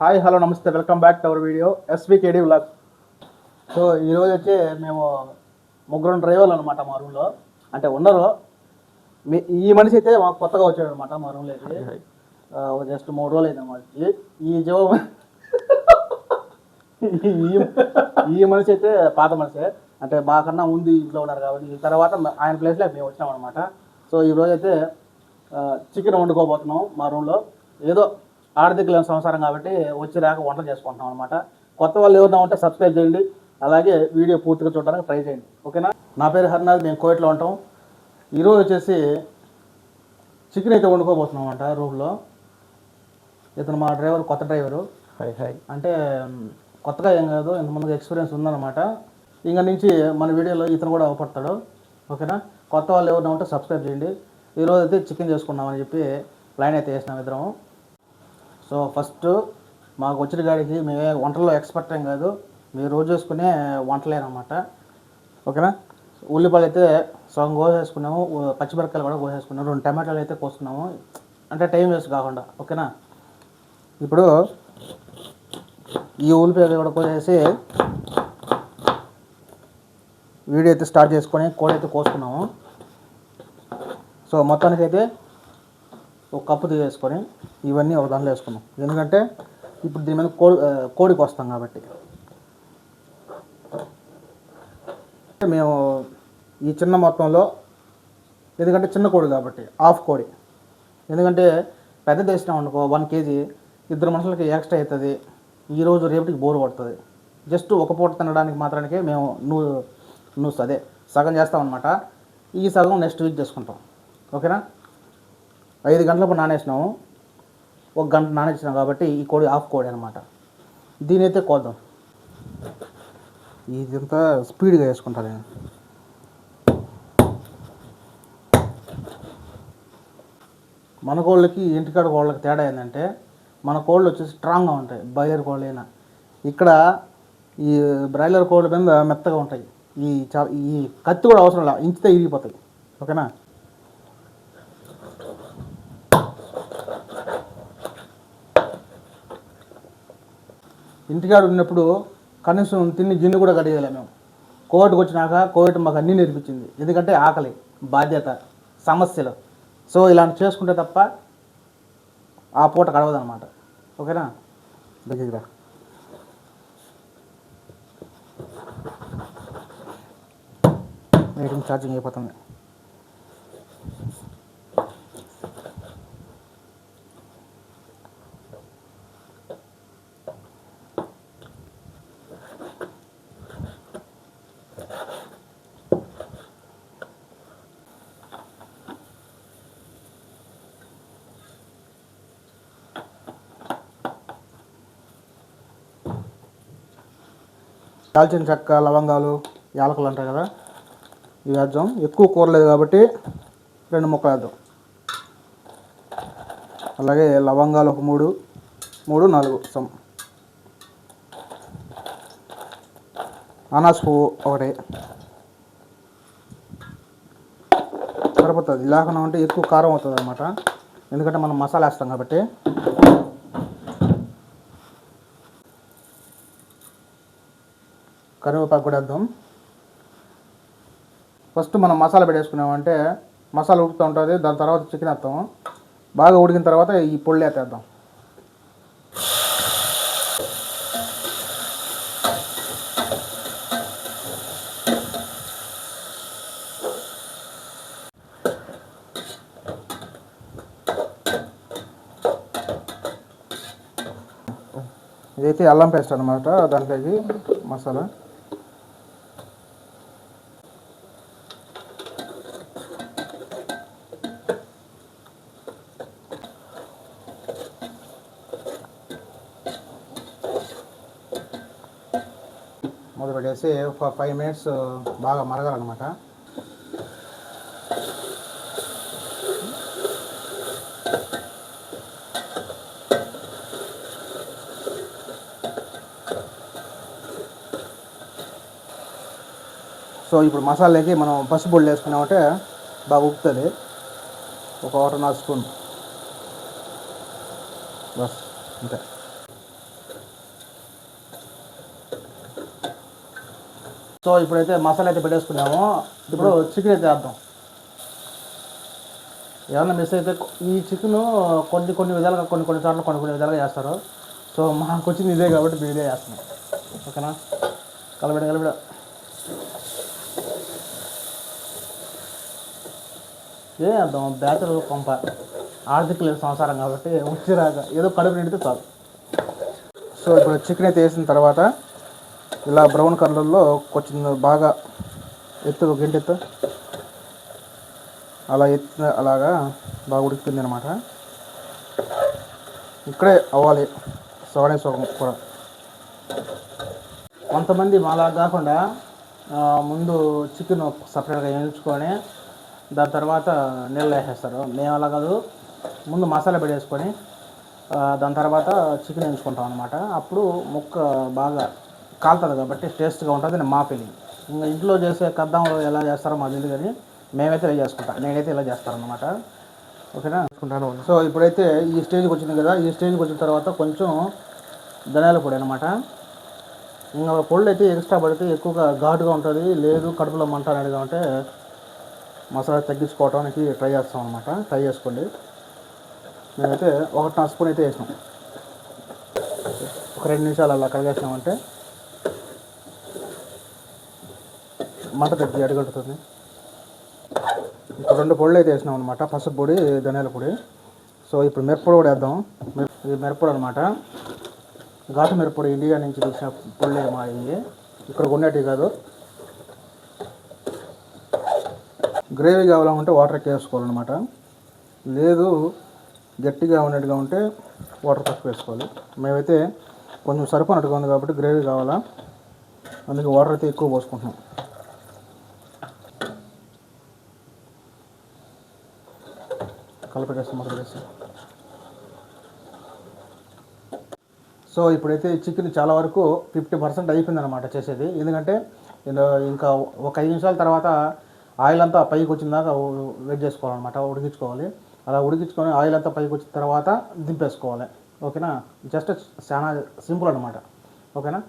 Hi hello నమస్తే welcome back to our video SVKD vlog. So ఈరోజు వచ్చి మేము ముగ్గురు డ్రైవర్లు అనమాట మా రూమ్లో అంటే ఉండరు మీ ఈ మనిషి అయితే మాకు కొత్తగా వచ్చాడు అనమాట మా రూమ్లోకి జస్ట్ మూడు రోజులు అయింది అన్నమాట ఈ- ఈ జీవ ఈ మనిషి అయితే పాత మనిషి. అంటే మాకన్నా ముందు ఇంట్లో ఉన్నారు కాబట్టి ఈ తర్వాత ఆయన ప్లేస్లో మేము వచ్చినాం అనమాట సో ఈ రోజు అయితే చికెన్ వండుకోబోతున్నాం మా రూమ్లో ఏదో ఆర్థిక లేని సంసారం కాబట్టి వచ్చి రాక వంట చేసుకుంటున్నాం అనమాట కొత్త వాళ్ళు ఎవరైనా ఉంటే సబ్స్క్రైబ్ చేయండి. అలాగే వీడియో పూర్తిగా చూడడానికి ట్రై చేయండి. ఓకేనా? నా పేరు హరినాథ్ మేము కోవిట్లో ఉంటాం. ఈరోజు వచ్చేసి చికెన్ అయితే వండుకోబోతున్నాం అంట రూమ్లో. ఇతను మా డ్రైవర్ కొత్త డ్రైవరు హాయ్ హాయ్. అంటే కొత్తగా ఏం కాదు ఇంతమందికి ఎక్స్పీరియన్స్ ఉందన్నమాట. ఇంక నుంచి మన వీడియోలో ఇతను కూడా అవపడతాడు. ఓకేనా? కొత్త వాళ్ళు ఎవరైనా ఉంటే సబ్స్క్రైబ్ చేయండి. ఈరోజు అయితే చికెన్ చేసుకున్నామని చెప్పి ప్లాన్ అయితే వేసినాం ఇద్దరం. సో ఫస్ట్ మాకు వచ్చిన గాడికి మేమే వంటల్లో ఎక్స్పర్ట్ ఏం కాదు మీరు రోజు చేసుకునే వంటలేనమాట ఓకేనా? ఉల్లిపాయలు అయితే సగం కోసేసుకున్నాము పచ్చిమిరపకాయలు కూడా కోసేసుకున్నాము రెండు టమాటాలు అయితే కోసుకున్నాము. అంటే టైం వేస్ట్ కాకుండా ఓకేనా? ఇప్పుడు ఈ ఉల్లిపాయలు కూడా కోసేసి వీడియో అయితే స్టార్ట్ చేసుకొని కోడి అయితే కోసుకున్నాము. సో మొత్తానికైతే ఒక కప్పు తీసేసుకొని ఇవన్నీ ఒక దాంట్లో వేసుకున్నాం ఎందుకంటే ఇప్పుడు దీని మీద కోడి కోడికి వస్తాం కాబట్టి. మేము ఈ చిన్న మొత్తంలో ఎందుకంటే చిన్న కోడి కాబట్టి హాఫ్ కోడి. ఎందుకంటే పెద్ద వేసినాం అనుకో వన్ కేజీ ఇద్దరు మనుషులకి ఎక్స్ట్రా అవుతుంది. ఈరోజు రేపటికి బోర్ పడుతుంది జస్ట్ ఒక పూట తినడానికి మాత్రానికే మేము నూ నూస్తుంది. అదే సగం చేస్తామన్నమాట. ఈ సగం నెక్స్ట్ వీక్ చేసుకుంటాం. ఓకేనా? ఐదు గంటలప్పుడు నానేసినాము. ఒక గంట నానేసినాం కాబట్టి ఈ కోడి హాఫ్ కోడి అనమాట దీని అయితే కోద్దాం. ఇదంతా స్పీడ్గా వేసుకుంటా నేను మన కోళ్ళకి ఇంటికాడ కోళ్ళకి తేడా ఏంటంటే మన కోళ్ళు వచ్చేసి స్ట్రాంగ్గా ఉంటాయి. బాయిలర్ కోళ్ళు అయినా ఇక్కడ ఈ బ్రాయిలర్ కోళ్ళ మీద మెత్తగా ఉంటాయి. ఈ చా ఈ కత్తి కూడా అవసరం లేదు ఇంచితే ఇరిగిపోతాయి. ఓకేనా? ఇంటికాడ ఉన్నప్పుడు కనీసం తిని గిన్నె కూడా కడిగేయాలి మేము. కోవిడ్కి వచ్చినాక కోవిడ్ మాకు అన్నీ నేర్పించింది. ఎందుకంటే ఆకలి బాధ్యత సమస్యలు. సో ఇలాంటి చేసుకుంటే తప్ప ఆ పూట గడవదనమాట ఓకేనా? దగ్గర మీటింగ్ ఛార్జింగ్ అయిపోతుంది. దాల్చిన చెక్క లవంగాలు యాలకులు అంటారు కదా ఇవి వేద్దాం ఎక్కువ కూర లేదు కాబట్టి రెండు ముక్కలు వేద్దాం అలాగే లవంగాలు ఒక మూడు మూడు నాలుగు సమ్ అనాస్ పువ్వు ఒకటి. సరిపోతుంది. లేకుండా ఉంటే ఎక్కువ కారం అవుతుంది అనమాట ఎందుకంటే మనం మసాలా వేస్తాం కాబట్టి. కరివేపాకు కూడా వేద్దాం. ఫస్ట్ మనం మసాలా పెట్టేసుకున్నామంటే మసాలా ఉడుకుతూ ఉంటుంది దాని తర్వాత చికెన్ వేస్తాం. బాగా ఉడికిన తర్వాత ఈ పొడి వేసేద్దాం ఇదైతే అల్లం పేస్ట్ అనమాట దాంట్లోకి మసాలా. మొదలుపెట్టేసి ఒక ఫైవ్ మినిట్స్ బాగా మరగాలన్నమాట. సో ఇప్పుడు మసాలాకి మనం పసుపుళ్ళు వేసుకున్నామంటే బాగా ఉప్పుతుంది. ఒక ఒకటిన్నర స్పూన్. బస్ అంతే. సో ఇప్పుడైతే మసాలా అయితే పెట్టేసుకున్నాము. ఇప్పుడు చికెన్ అయితే వేద్దాం. ఏమన్నా మిస్ అయితే ఈ చికెన్ కొన్ని కొన్ని విధాలుగా కొన్ని కొన్ని చోట్ల కొన్ని కొన్ని విధాలుగా చేస్తారు. సో మాకు వచ్చింది ఇదే కాబట్టి మేము ఇదే చేస్తున్నాం. ఓకేనా? కలబెడ కలబెడ ఏ అర్థం బ్యాచులర్ పంప ఆర్థిక లేదు సంసారం కాబట్టి వచ్చిరాక ఏదో కడుపు నిండితే చాలు. సో ఇప్పుడు చికెన్ అయితే వేసిన తర్వాత ఇలా బ్రౌన్ కలర్లో కొంచెం బాగా ఎత్తు ఒక గంట ఎత్తు. అలా ఎత్తు అలాగా బాగా ఉడుకుతుంది అనమాట ఇక్కడే అవ్వాలి సవడే సగం కూర కొంతమంది మాలా కాకుండా ముందు చికెన్ సపరేట్గా వేయించుకొని దాని తర్వాత నీళ్ళు వేసేస్తారు. మేము అలా కాదు ముందు మసాలా పెట్టేసుకొని దాని తర్వాత చికెన్ వేయించుకుంటాం అనమాట అప్పుడు ముక్క బాగా కాలుతుంది కాబట్టి టేస్ట్గా ఉంటుంది అని మా ఫీలింగ్ ఇంకా ఇంట్లో చేసే కద్దాంలో ఎలా చేస్తారో మాకు తెలియదు కానీ మేమైతే ఇలా చేసుకుంటాం. నేనైతే ఇలా చేస్తాను అనమాట ఓకేనా? చేసుకుంటాను. సో ఇప్పుడైతే ఈ స్టేజ్కి వచ్చింది కదా ఈ స్టేజ్కి వచ్చిన తర్వాత కొంచెం ధనియాల పొడి అనమాట ఇంకా పొళ్ళు అయితే ఎక్స్ట్రా పడితే ఎక్కువగా ఘాటుగా ఉంటుంది లేదు కడుపులో మంట అనేది ఉంటే మసాలా తగ్గించుకోవడానికి ట్రై చేస్తాం అనమాట ట్రై చేసుకోండి. మేమైతే ఒకటి స్పూన్ అయితే వేసినాం. ఒక రెండు నిమిషాలు అలా కడిగేసినామంటే మంట దగ్గర అడుగడుతుంది. ఇప్పుడు రెండు పొడులు అయితే వేసినాం అనమాట పసుపు పొడి ధనియాల పొడి. సో ఇప్పుడు మిరప్పొడి కూడా వేద్దాం. ఇది మిరప్పొడి అనమాట ఘాటు మిరప్పొడి ఇండియా నుంచి తీసిన పొడి మా ఇవి. ఇక్కడ ఉండేటివి కాదు. గ్రేవీ కావాలంటే వాటర్ ఎక్కువ వేసుకోవాలన్నమాట. లేదు గట్టిగా ఉన్నట్టుగా ఉంటే వాటర్ తక్కువ వేసుకోవాలి. మేమైతే కొంచెం సరిపోనట్టుగా ఉంది కాబట్టి గ్రేవీ కావాలా. అందుకే వాటర్ అయితే ఎక్కువ పోసుకుంటున్నాం. కలపెట్టేస్తాం మొదలు సో ఇప్పుడైతే చికెన్ చాలా వరకు ఫిఫ్టీ పర్సెంట్ అయిపోయిందనమాట చేసేది. ఎందుకంటే ఇంకా ఒక ఐదు నిమిషాల తర్వాత ఆయిల్ అంతా పైకి వచ్చిన దాకా వెయిట్ చేసుకోవాలన్నమాట ఉడికించుకోవాలి. అలా ఉడికించుకొని ఆయిల్ అంతా పైకి వచ్చిన తర్వాత దింపేసుకోవాలి. ఓకేనా? జస్ట్ చాలా సింపుల్ అనమాట ఓకేనా?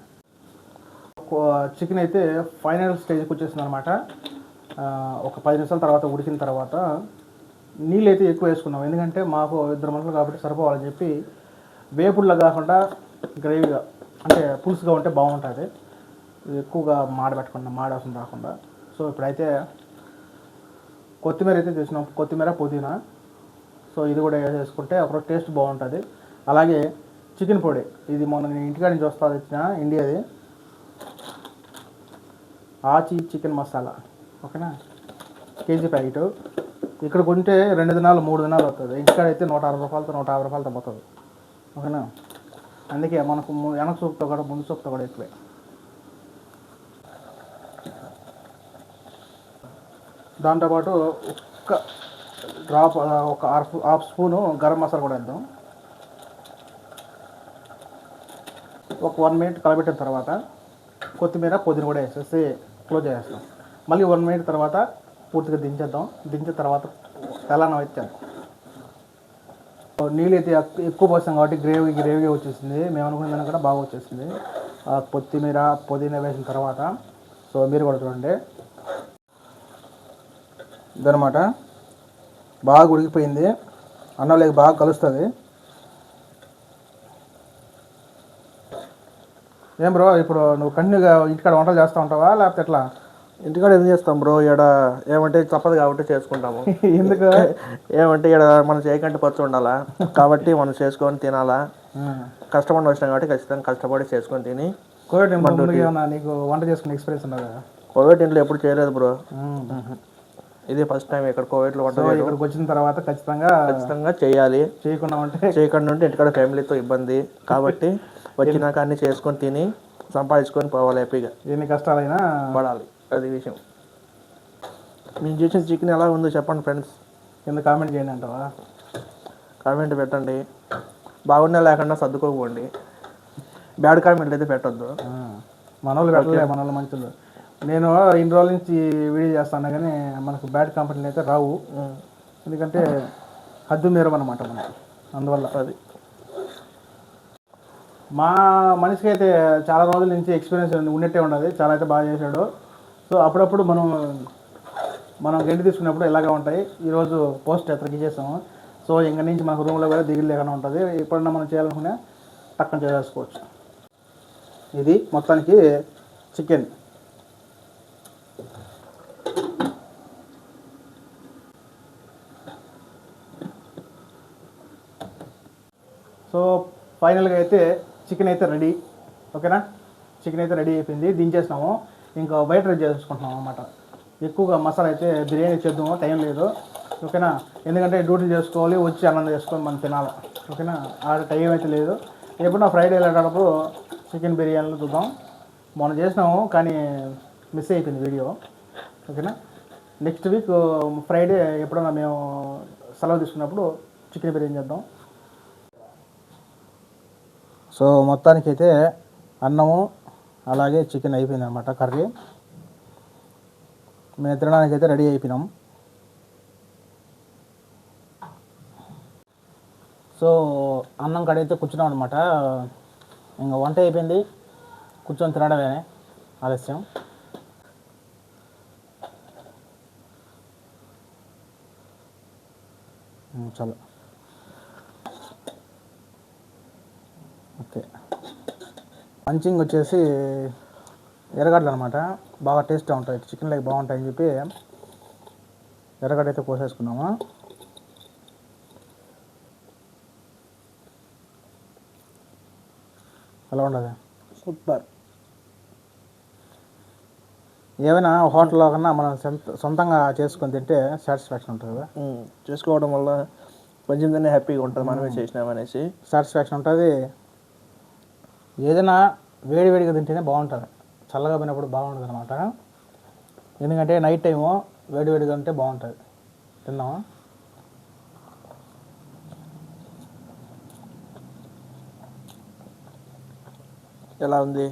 చికెన్ అయితే ఫైనల్ స్టేజ్కి వచ్చేసింది అనమాట ఒక పది నిమిషాల తర్వాత ఉడికిన తర్వాత నీళ్ళు అయితే ఎక్కువ వేసుకున్నాం. ఎందుకంటే మాకు ఇద్దరు మనుషులు కాబట్టి సరిపోవాలని చెప్పి వేపుడులా కాకుండా గ్రేవీగా అంటే పులుసుగా ఉంటే బాగుంటుంది. ఎక్కువగా మాడబెట్టకుండా మాడవసం రాకుండా. సో ఇప్పుడైతే కొత్తిమీర అయితే చేసినాం. కొత్తిమీర పుదీనా. సో ఇది కూడా వేసేసుకుంటే అప్పుడు టేస్ట్ బాగుంటుంది. అలాగే చికెన్ పొడి. ఇది మొన్న నేను ఇంటికాడ నుంచి వస్తా తెచ్చిన ఇండియాది. ఆచి చికెన్ మసాలా. ఓకేనా? KG packet. ఇక్కడ కొంటే రెండు దినాలు మూడు దినాలు అవుతుంది ఇంటికాడ అయితే నూట అరవై రూపాయలతో నూట యాభై రూపాయలతో పోతుంది. ఓకేనా? అందుకే మనకు వెనక సూప్తో కూడా ముందు సూప్తో కూడా ఎక్కువే. దాంతోపాటు ఒక్క డ్రాప్ ఒక half half spoon garam masala కూడా వేద్దాం. ఒక వన్ మినిట్ కలబెట్టిన తర్వాత కొత్తిమీర పుదీనా కూడా వేసేసి క్లోజ్ చేసేస్తాం. మళ్ళీ వన్ మినిట్ తర్వాత పూర్తిగా దించేద్దాం. దించిన తర్వాత తెల్లన్నం అయితే నీళ్ళు అయితే ఎక్కువ పోసాం కాబట్టి గ్రేవీ గ్రేవీ వచ్చేసింది. మేము అనుకున్న కూడా బాగా వచ్చేసింది. ఆ కొత్తిమీర పుదీనా వేసిన తర్వాత సో మీరు కూడా చూడండి. ఇదనమాట బాగా ఉడికిపోయింది. అన్నంలోకి బాగా కలుస్తుంది. ఏం బ్రో ఇప్పుడు నువ్వు కంటిన్యూగా ఇంటికాడ వంటలు చేస్తూ ఉంటావా? లేకపోతే ఎట్లా? ఇంటికాడ ఏం చేస్తాం బ్రో? ఈడ ఏమంటే తప్పదు కాబట్టి చేసుకుంటాము. ఎందుకు? ఏమంటే ఈడ మనం చేయకంటే పచ్చి ఉండాలా? కాబట్టి మనం చేసుకొని తినాలా? కష్టపడి వచ్చినాం కాబట్టి ఖచ్చితంగా కష్టపడి చేసుకొని తిని కోవిడ్ నీకు వంట చేసుకునే ఎక్స్పీరియన్స్ ఉండదు కోవిడ్ ఇంట్లో ఎప్పుడు చేయలేదు బ్రో. ఇది ఫస్ట్ టైం ఇక్కడ కోవిడ్లో వంట ఇక్కడికి వచ్చిన తర్వాత ఖచ్చితంగా ఖచ్చితంగా చేయాలి. చేయకుండా ఉంటే చేయకుండా ఉంటే ఇంటికాడ ఫ్యామిలీతో ఇబ్బంది. కాబట్టి వచ్చినాక అన్ని చేసుకొని తిని సంపాదించుకొని పోవాలి హ్యాపీగా. ఎన్ని కష్టాలైనా పడాలి. అది విషయం. మేము చేసిన చికెన్ ఎలా ఉందో చెప్పండి ఫ్రెండ్స్ కింద కామెంట్ చేయండి అంటావా? కామెంట్ పెట్టండి. బాగున్నా లేకుండా సర్దుకోకపోండి బ్యాడ్ కామెంట్లు అయితే పెట్టొద్దు. మనోళ్ళు పెట్టలే మనోళ్ళు మంచులు నేను ఇన్ని రోజుల నుంచి వీడియో చేస్తాను కానీ మనకు బ్యాడ్ కంపెనీలు అయితే రావు. ఎందుకంటే హద్దు మీరమన్నమాట మనం అందువల్ల. అది. మా మనిషికి అయితే చాలా రోజుల నుంచి ఎక్స్పీరియన్స్ ఉన్నట్టే ఉండదు చాలా అయితే బాగా చేశాడు. సో అప్పుడప్పుడు మనం మనం గంటి తీసుకున్నప్పుడు ఇలాగే ఉంటాయి. ఈరోజు పోస్ట్ ఎత్తకి చేసాము. సో ఇంక నుంచి మనకు రూమ్లో కూడా దిగులు లేకుండా ఉంటుంది. ఎప్పుడన్నా మనం చేయాలనుకునే పక్కన చేసేసుకోవచ్చు. ఇది మొత్తానికి చికెన్. సో ఫైనల్గా అయితే చికెన్ అయితే రెడీ. ఓకేనా? చికెన్ అయితే రెడీ అయిపోయింది. దించేసినాము. ఇంకా బయట రెడీ చేసుకుంటున్నాం అనమాట ఎక్కువగా మసాలా అయితే బిర్యానీ చేద్దాము టైం లేదు. ఓకేనా? ఎందుకంటే డ్యూటీ చేసుకోవాలి వచ్చి అన్నం చేసుకొని మనం తినాలి. ఓకేనా? ఆ టైం అయితే లేదు. ఎప్పుడన్నా ఫ్రైడే వెళ్ళేటప్పుడు చికెన్ బిర్యానీలు చూద్దాం. మొన్న చేసినాము కానీ మిస్ అయిపోయింది వీడియో. ఓకేనా? నెక్స్ట్ వీక్ ఫ్రైడే ఎప్పుడన్నా మేము సెలవు తీసుకున్నప్పుడు చికెన్ బిర్యానీ చేద్దాం. సో మొత్తానికి అయితే అన్నము అలాగే చికెన్ అయిపోయింది అనమాట కర్రీ. మేము తినడానికి అయితే రెడీ అయిపోయినాం. సో అన్నం కడైతే కూర్చున్నాం అనమాట ఇంకా వంట అయిపోయింది. కూర్చొని తినడమే ఆలస్యం. ఉమ్, చాలు. మంచింగ్ వచ్చేసి ఎర్రగడ్డలు అనమాట బాగా టేస్ట్గా ఉంటాయి. చికెన్ లైక్ బాగుంటాయని చెప్పి ఎర్రగడ్డ అయితే కోసేసుకున్నాము. ఎలా ఉండదు? సూపర్. ఏమైనా హోటల్లో కన్నా మనం సొంత సొంతంగా చేసుకొని తింటే సాటిస్ఫాక్షన్ ఉంటుంది కదా. చేసుకోవడం వల్ల కొంచెం హ్యాపీగా ఉంటుంది మనమే చేసినామనేసి. సాటిస్ఫాక్షన్ ఉంటుంది. ఏదైనా వేడివేడిగా తింటేనే బాగుంటుంది. చల్లగా పోయినప్పుడు బాగుంటుంది అనమాట ఎందుకంటే నైట్ టైము వేడివేడిగా ఉంటే బాగుంటుంది. తిన్నావా? ఎలా ఉంది?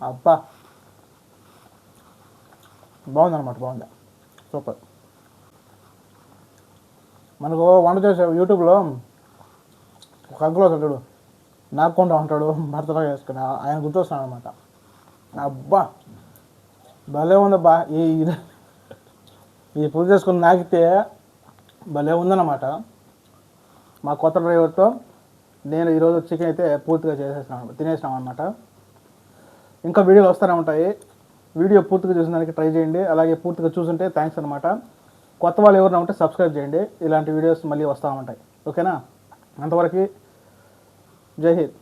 అబ్బా! బాగుందన్నమాట బాగుంది. సూపర్. మనకు వంట చేసే యూట్యూబ్లో ఒక అంకుల్ ఉంటాడు నాకుంటా ఉంటాడు భర్తలో చేసుకుని ఆయన గుర్తొస్తున్నాడు అనమాట అబ్బా భలే ఉందబ్బా ఈ ఈ పూజ చేసుకుని నాకితే భలే ఉందన్నమాట. మా కొత్త డ్రైవర్తో నేను ఈరోజు చికెన్ అయితే పూర్తిగా చేసేసాను తినేసినాం అనమాట ఇంకా వీడియోలు వస్తూనే ఉంటాయి. వీడియో పూర్తిగా చూసిన దానికి ట్రై చేయండి. అలాగే పూర్తిగా చూసుంటే థ్యాంక్స్ అనమాట కొత్త వాళ్ళు ఎవరైనా ఉంటే సబ్స్క్రైబ్ చేయండి. ఇలాంటి వీడియోస్ మళ్ళీ వస్తూ ఉంటాయి. ఓకేనా? అంతవరకు જય હિન્દ.